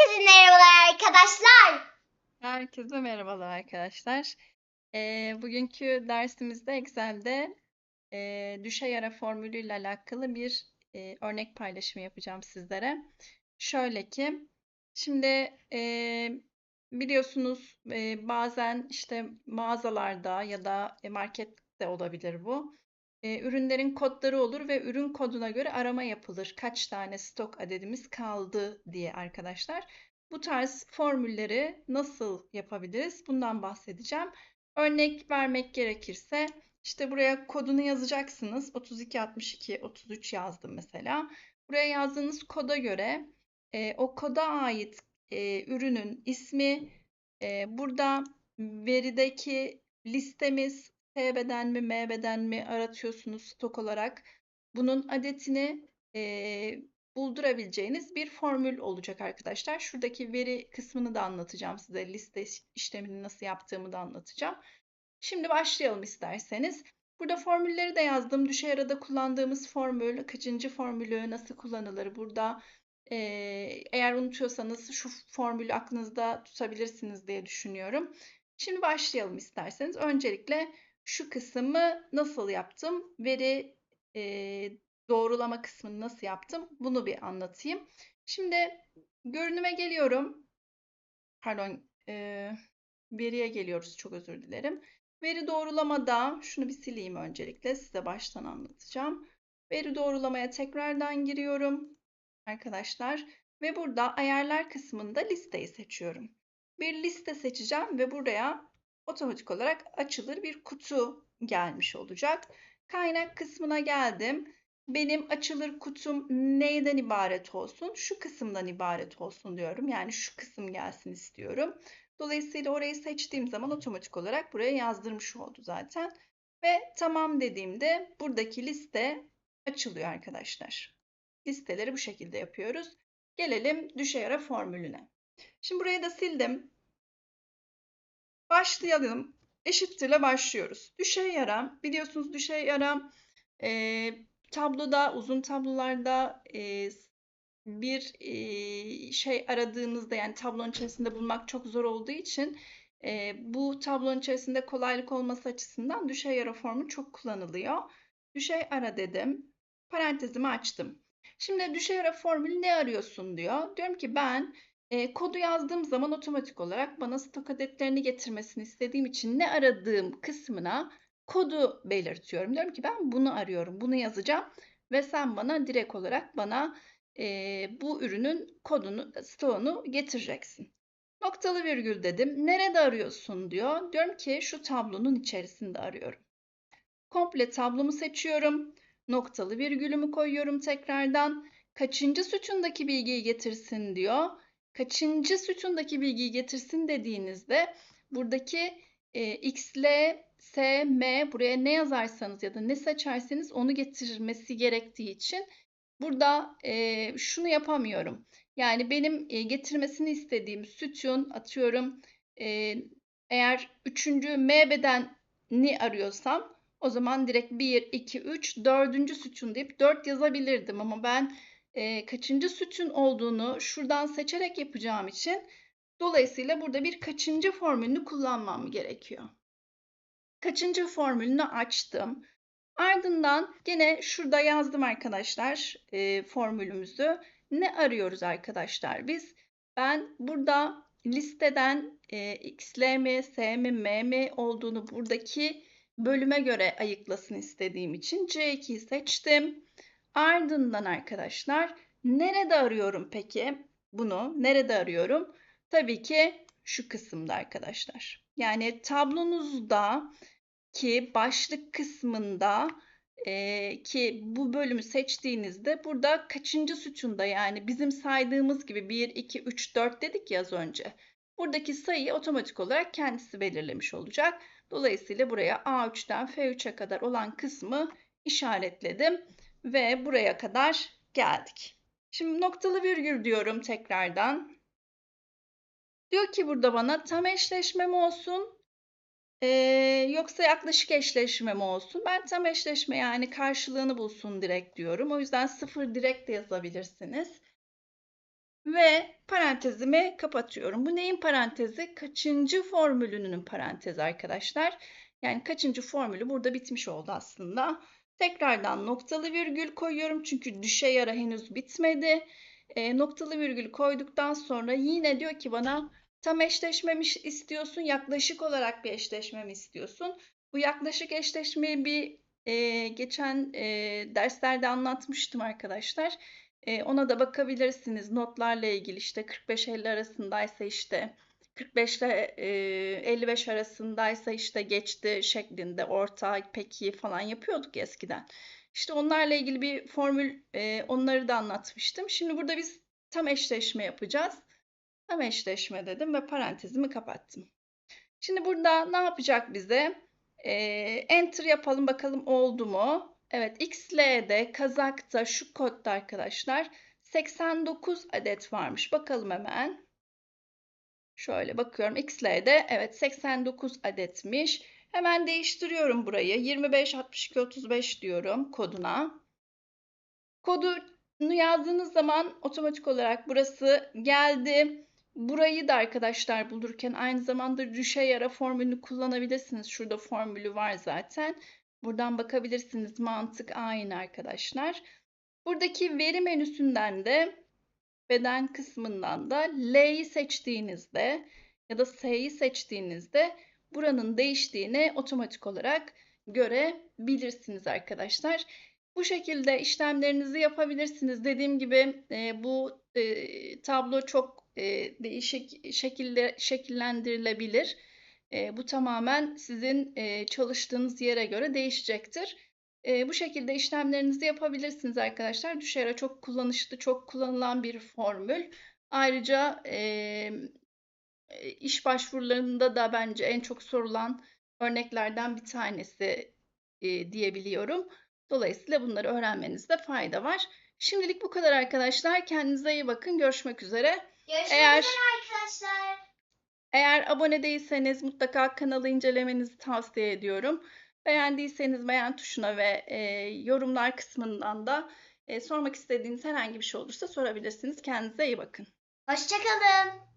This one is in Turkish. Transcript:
Herkese merhabalar arkadaşlar. Herkese merhabalar arkadaşlar. Ee, bugünkü dersimizde Excel'de e, düşe yara formülüyle alakalı bir e, örnek paylaşımı yapacağım sizlere. Şöyle ki, şimdi e, biliyorsunuz e, bazen işte mağazalarda ya da markette olabilir bu. E, ürünlerin kodları olur ve ürün koduna göre arama yapılır. Kaç tane stok adedimiz kaldı diye arkadaşlar. Bu tarz formülleri nasıl yapabiliriz? Bundan bahsedeceğim. Örnek vermek gerekirse işte buraya kodunu yazacaksınız. 3262 33 yazdım mesela. Buraya yazdığınız koda göre e, o koda ait e, ürünün ismi e, burada verideki listemiz T beden mi M beden mi aratıyorsunuz stok olarak. Bunun adetini e, buldurabileceğiniz bir formül olacak arkadaşlar. Şuradaki veri kısmını da anlatacağım size. Liste işlemini nasıl yaptığımı da anlatacağım. Şimdi başlayalım isterseniz. Burada formülleri de yazdım. Düşey arada kullandığımız formül, kaçıncı formülü nasıl kullanılır? Burada e, eğer unutuyorsanız şu formülü aklınızda tutabilirsiniz diye düşünüyorum. Şimdi başlayalım isterseniz. Öncelikle şu kısmı nasıl yaptım? Veri e, doğrulama kısmını nasıl yaptım? Bunu bir anlatayım. Şimdi görünüme geliyorum. Pardon, e, veriye geliyoruz. Çok özür dilerim. Veri doğrulamada şunu bir sileyim öncelikle. Size baştan anlatacağım. Veri doğrulamaya tekrardan giriyorum arkadaşlar. Ve burada ayarlar kısmında listeyi seçiyorum. Bir liste seçeceğim ve buraya otomatik olarak açılır bir kutu gelmiş olacak. Kaynak kısmına geldim benim açılır kutum neyden ibaret olsun? Şu kısımdan ibaret olsun diyorum. Yani şu kısım gelsin istiyorum. Dolayısıyla orayı seçtiğim zaman otomatik olarak buraya yazdırmış oldu zaten. Ve tamam dediğimde buradaki liste açılıyor arkadaşlar. Listeleri bu şekilde yapıyoruz. Gelelim düşey ara formülüne. Şimdi burayı da sildim. Başlayalım. Eşittirle başlıyoruz. Düşey yara biliyorsunuz düşey yara e, tabloda, uzun tablolarda e, bir e, şey aradığınızda yani tablonun içerisinde bulmak çok zor olduğu için e, bu tablonun içerisinde kolaylık olması açısından düşey ara formu çok kullanılıyor. Düşey ara dedim. Parantezimi açtım. Şimdi düşey ara formülü ne arıyorsun diyor. Diyorum ki ben e, kodu yazdığım zaman otomatik olarak bana stok adetlerini getirmesini istediğim için ne aradığım kısmına kodu belirtiyorum. Diyorum ki ben bunu arıyorum, bunu yazacağım ve sen bana direkt olarak bana e, bu ürünün kodunu, stoğunu getireceksin. Noktalı virgül dedim. Nerede arıyorsun diyor. Diyorum ki şu tablonun içerisinde arıyorum. Komple tablomu seçiyorum. Noktalı virgülümü koyuyorum tekrardan. Kaçıncı sütundaki bilgiyi getirsin diyor. Kaçıncı sütundaki bilgiyi getirsin dediğinizde buradaki e, xl S, M buraya ne yazarsanız ya da ne seçerseniz onu getirmesi gerektiği için burada e, şunu yapamıyorum. Yani benim e, getirmesini istediğim sütun atıyorum e, eğer üçüncü M bedenini arıyorsam o zaman direkt 1, 2, 3, dördüncü sütun deyip 4 yazabilirdim ama ben e, kaçıncı sütun olduğunu şuradan seçerek yapacağım için dolayısıyla burada bir kaçıncı formülünü kullanmam gerekiyor kaçıncı formülünü açtım. Ardından gene şurada yazdım arkadaşlar e, formülümüzü. Ne arıyoruz arkadaşlar biz? Ben burada listeden e, xl mi, s mi, m mi olduğunu buradaki bölüme göre ayıklasın istediğim için C2'yi seçtim. Ardından arkadaşlar nerede arıyorum peki? Bunu nerede arıyorum? Tabii ki şu kısımda arkadaşlar. Yani tablonuzda ki başlık kısmında e, ki bu bölümü seçtiğinizde burada kaçıncı sütunda yani bizim saydığımız gibi 1, 2, 3, 4 dedik ya az önce. Buradaki sayıyı otomatik olarak kendisi belirlemiş olacak. Dolayısıyla buraya A3'ten F3'e kadar olan kısmı işaretledim ve buraya kadar geldik. Şimdi noktalı virgül diyorum tekrardan. Diyor ki burada bana tam eşleşme mi olsun, ee, yoksa yaklaşık eşleşme mi olsun? Ben tam eşleşme yani karşılığını bulsun direkt diyorum. O yüzden sıfır direkt de yazabilirsiniz. ve parantezimi kapatıyorum. Bu neyin parantezi? Kaçıncı formülünün parantezi arkadaşlar. Yani kaçıncı formülü burada bitmiş oldu aslında. Tekrardan noktalı virgül koyuyorum çünkü düşe yara henüz bitmedi. E, noktalı virgül koyduktan sonra yine diyor ki bana tam eşleşme mi istiyorsun, yaklaşık olarak bir eşleşme mi istiyorsun? Bu yaklaşık eşleşmeyi bir e, geçen e, derslerde anlatmıştım arkadaşlar. E, ona da bakabilirsiniz. Notlarla ilgili işte 45-50 arasındaysa işte 45 ile e, 55 arasındaysa işte geçti şeklinde orta, peki falan yapıyorduk ya eskiden. İşte onlarla ilgili bir formül e, onları da anlatmıştım. Şimdi burada biz tam eşleşme yapacağız. Tam eşleşme dedim ve parantezimi kapattım. Şimdi burada ne yapacak bize? E, enter yapalım bakalım oldu mu? Evet XL'de Kazak'ta şu kodda arkadaşlar 89 adet varmış. Bakalım hemen. Şöyle bakıyorum XL'de evet 89 adetmiş. Hemen değiştiriyorum burayı. 25 62 35 diyorum koduna. Kodunu yazdığınız zaman otomatik olarak burası geldi. Burayı da arkadaşlar bulurken aynı zamanda düşe yara formülünü kullanabilirsiniz. Şurada formülü var zaten. Buradan bakabilirsiniz. Mantık aynı arkadaşlar. Buradaki veri menüsünden de beden kısmından da L'yi seçtiğinizde ya da S'yi seçtiğinizde buranın değiştiğini otomatik olarak görebilirsiniz arkadaşlar. Bu şekilde işlemlerinizi yapabilirsiniz. Dediğim gibi e, bu e, tablo çok e, değişik şekilde şekillendirilebilir. E, bu tamamen sizin e, çalıştığınız yere göre değişecektir. E, bu şekilde işlemlerinizi yapabilirsiniz arkadaşlar. Düşera çok kullanışlı, çok kullanılan bir formül. Ayrıca e, iş başvurularında da bence en çok sorulan örneklerden bir tanesi e, diyebiliyorum. Dolayısıyla bunları öğrenmenizde fayda var. Şimdilik bu kadar arkadaşlar. Kendinize iyi bakın. Görüşmek üzere. Görüşmek Eğer- üzere arkadaşlar. Eğer abone değilseniz mutlaka kanalı incelemenizi tavsiye ediyorum. Beğendiyseniz beğen tuşuna ve e, yorumlar kısmından da e, sormak istediğiniz herhangi bir şey olursa sorabilirsiniz. Kendinize iyi bakın. Hoşçakalın.